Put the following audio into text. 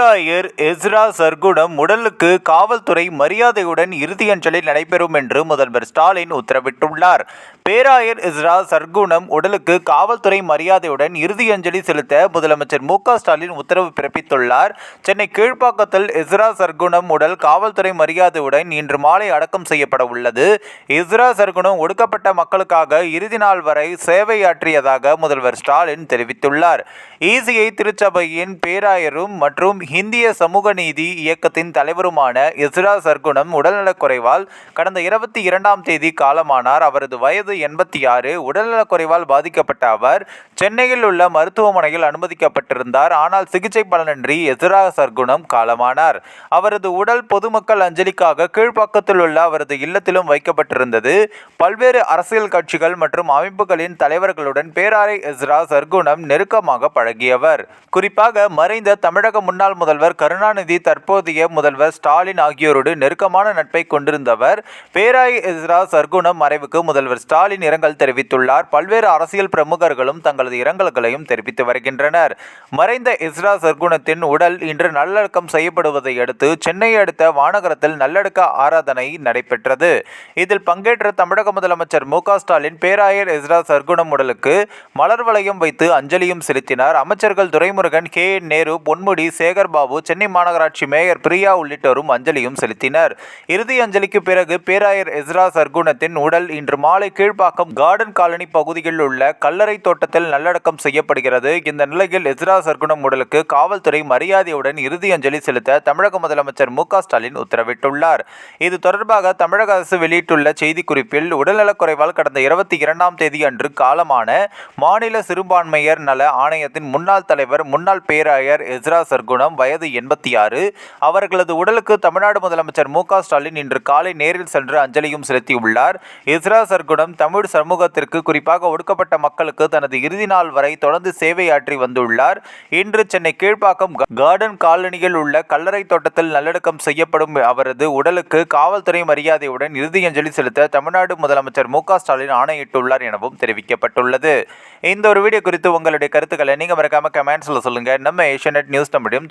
பேராயர் எஸ்ரா சர்க்குணம் உடலுக்கு காவல்துறை மரியாதையுடன் இறுதியஞ்சலில் நடைபெறும் என்று முதல்வர் ஸ்டாலின் உத்தரவிட்டுள்ளார். பேராயர் இஸ்ரா சர்க்குணம் உடலுக்கு காவல்துறை மரியாதையுடன் இறுதியஞ்சலி செலுத்த முதலமைச்சர் மு ஸ்டாலின் உத்தரவு பிறப்பித்துள்ளார். சென்னை கீழ்ப்பாக்கத்தில் இஸ்ரா சர்க்குணம் உடல் காவல்துறை மரியாதையுடன் இன்று மாலை அடக்கம் செய்யப்பட உள்ளது. இஸ்ரா சர்க்குணம் ஒடுக்கப்பட்ட மக்களுக்காக இறுதி நாள் வரை சேவையாற்றியதாக முதல்வர் ஸ்டாலின் தெரிவித்துள்ளார். ஈசிஐ திருச்சபையின் பேராயரும் மற்றும் இந்திய சமூக நீதி இயக்கத்தின் தலைவருமான இஸ்ரா சர்க்குணம் உடல்நலக்குறைவால் கடந்த இருபத்தி இரண்டாம் தேதி காலமானார். அவரது வயது எண்பத்தி ஆறு. உடல்நலக்குறைவால் பாதிக்கப்பட்ட அவர் சென்னையில் உள்ள மருத்துவமனையில் அனுமதிக்கப்பட்டிருந்தார். ஆனால் சிகிச்சை பலனின்றி எஸ்ரா சர்க்குணம் காலமானார். அவரது உடல் பொதுமக்கள் அஞ்சலிக்காக கீழ்ப்பாக்கத்தில் உள்ள அவரது இல்லத்திலும் வைக்கப்பட்டிருந்தது. பல்வேறு அரசியல் கட்சிகள் மற்றும் அமைப்புகளின் தலைவர்களுடன் பேராரை எஸ்ரா சர்க்குணம் நெருக்கமாக பழகியவர். குறிப்பாக மறைந்த தமிழக முன்னாள் முதல்வர் கருணாநிதி தற்போதைய முதல்வர் ஸ்டாலின் ஆகியோரோடு நெருக்கமான நட்பை கொண்டிருந்தவர். பேராய் எஸ்ரா சர்க்குணம் மறைவுக்கு முதல்வர் ஸ்டாலின் இரங்கல் தெரிவித்துள்ளார். பல்வேறு அரசியல் பிரமுகர்களும் தங்களது இரங்கல்களையும் தெரிவித்து வருகின்றனர். மறைந்த இஸ்ரா சர்க்குணத்தின் உடல் இன்று நல்லடக்கம் செய்யப்படுவதை அடுத்து சென்னை அடுத்த வானகரத்தில் நல்லடக்க ஆராதனை நடைபெற்றது. இதில் பங்கேற்ற தமிழக முதலமைச்சர் மு ஸ்டாலின் பேராயர் இஸ்ரா சர்க்குணம் உடலுக்கு மலர் வளையம் வைத்து அஞ்சலியும் செலுத்தினார். அமைச்சர்கள் துரைமுருகன் கே என் நேரு பொன்முடி சேகர் பாபு சென்னை மாநகராட்சி மேயர் பிரியா உள்ளிட்டோரும் அஞ்சலியும் செலுத்தினர். இறுதி அஞ்சலிக்கு பிறகு பேராயர் எஸ்ரா சர்க்குணத்தின் உடல் இன்று மாலை கீழ்ப்பாக்கம் கார்டன் காலனி பகுதியில் உள்ள கல்லறை தோட்டத்தில் நல்லடக்கம் செய்யப்படுகிறது. இந்த நிலையில் எஸ்ரா சர்க்குணம் உடலுக்கு காவல்துறை மரியாதையுடன் இறுதி அஞ்சலி செலுத்த தமிழக முதலமைச்சர் மு ஸ்டாலின் உத்தரவிட்டுள்ளார். இது தொடர்பாக தமிழக அரசு வெளியிட்டுள்ள செய்திக்குறிப்பில் உடல்நலக்குறைவால் கடந்த இருபத்தி இரண்டாம் தேதி அன்று காலமான மாநில சிறுபான்மையர் நல ஆணையத்தின் முன்னாள் தலைவர் முன்னாள் பேராயர் எஸ்ரா சர்க்குணம் வயது எண்பத்தி ஆறு. அவர்களது உடலுக்கு தமிழ்நாடு முதலமைச்சர் மு ஸ்டாலின் இன்று காலை நேரில் சென்று அஞ்சலியும் செலுத்தியுள்ளார். இஸ்ரா சர்க்குடம் தமிழ் சமூகத்திற்கு குறிப்பாக ஒடுக்கப்பட்ட மக்களுக்கு தனது இறுதி நாள் வரை தொடர்ந்து சேவையாற்றி வந்துள்ளார். இன்று சென்னை கீழ்ப்பாக்கம் கார்டன் காலனியில் உள்ள கல்லறை தோட்டத்தில் நல்லடக்கம் செய்யப்படும் அவரது உடலுக்கு காவல்துறை மரியாதையுடன் இறுதியஞ்சலி செலுத்த தமிழ்நாடு முதலமைச்சர் மு ஸ்டாலின் ஆணையிட்டுள்ளார் எனவும் தெரிவிக்கப்பட்டுள்ளது. இந்த ஒரு வீடியோ குறித்து உங்களுடைய கருத்துக்களை நீங்க மறக்காம கமெண்ட்ஸ்ல சொல்லுங்க. நம்ம ஏஷியநெட் நியூஸ் தமிழையும்